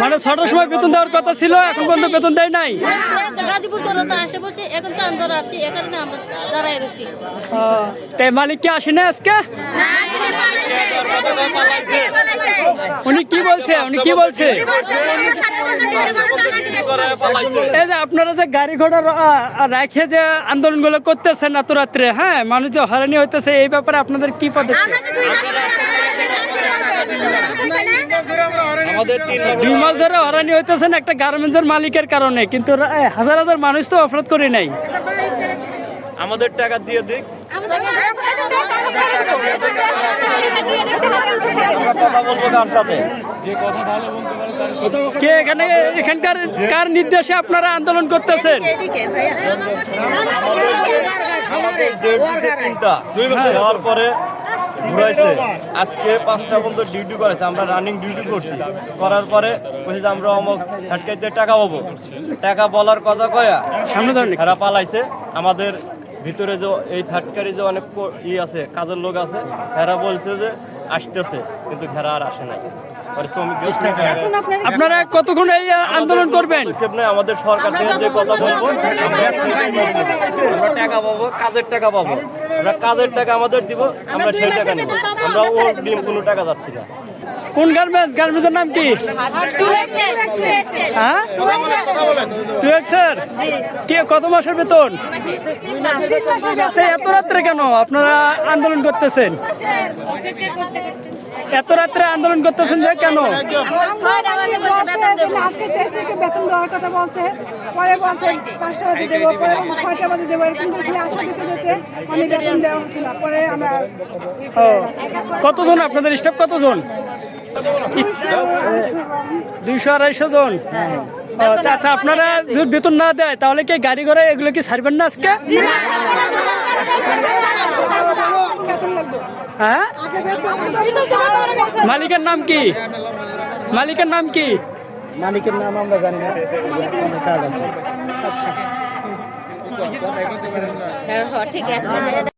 মানে ছটার সময় বেতন দেওয়ার কথা ছিল এখন পর্যন্ত বেতন দেয় নাই গাজীপুর জনতা আসে বলছে এখন আসছে এ কারণে আমরা দাঁড়াই রয়েছি আহ, তাই মালিক কি আসে না আজকে উনি কি বলছে উনি কি বলছে এই যে আপনারা যে গাড়ি ঘোড়া রেখে যে আন্দোলনগুলো করতেছেন এত রাত্রে হ্যাঁ মানুষ যে হয়রানি হইতেছে এই ব্যাপারে আপনাদের কি পদক্ষেপ দুই মাস ধরে হইতেছেন একটা গার্মেন্টসের মালিকের কারণে কিন্তু হাজার হাজার মানুষ তো অপরাধ করে নাই। আমাদের টাকা দিয়ে দিক। কে এখানে এখানকার কার নির্দেশে আপনারা আন্দোলন করতেছেন? দিছে তিনটা। দেওয়ার পরে ঘুরাইছে। আজকে পাঁচটা পর্যন্ত ডিউটি করেছে আমরা রানিং ডিউটি করছি। করার পরে বলছে আমরা অমুক হাটকাইতে টাকা পাবো। টাকা বলার কথা কয়া সামনে ধরেন হেরা পালাইছে। আমাদের ভিতরে যে এই ফ্যাক্টরি যে অনেক ই আছে কাজের লোক আছে হেরা বলছে যে আসতেছে কিন্তু হেরা আর আসে নাই। আপনারা কতক্ষণ এই আন্দোলন করবেন? আমাদের সরকার থেকে যে কথা বলব টাকা পাবো কাজের টাকা পাবো। আমরা কাজের টাকা আমাদের দিব আমরা সেই টাকা নেব। আমরা ও ডিম কোনো টাকা যাচ্ছি না। কোন গার্মেন্টস? গার্মেন্টসের নাম কি? হ্যাঁ? টু এক্সের কে কত মাসের বেতন? এত রাত্রে কেন আপনারা আন্দোলন করতেছেন? এত রাত্রে আন্দোলন করতেছেন যে কেন? আজকে তেইশ থেকে বেতন দেওয়ার কথা বলছে পরে বলছে পাঁচটা বাজে দেবো পরে ছয়টা বাজে দেবো এরকম করে আশা দিতে দিতে অনেক বেতন দেওয়া হচ্ছে পরে আমরা কতজন আপনাদের স্টাফ কতজন? দুইশো আড়াইশো জন? ও, আচ্ছা আপনারা যদি বেতন না দেয় তাহলে কি গাড়ি ঘোড়া এগুলো কি ছাড়বেন না আজকে বেতন লাগবে হ্যাঁ? মালিকের নাম কি? মালিকের নাম কি? মালিকের নাম আমরা জানি না। কার্ড আছে। ঠিক আছে।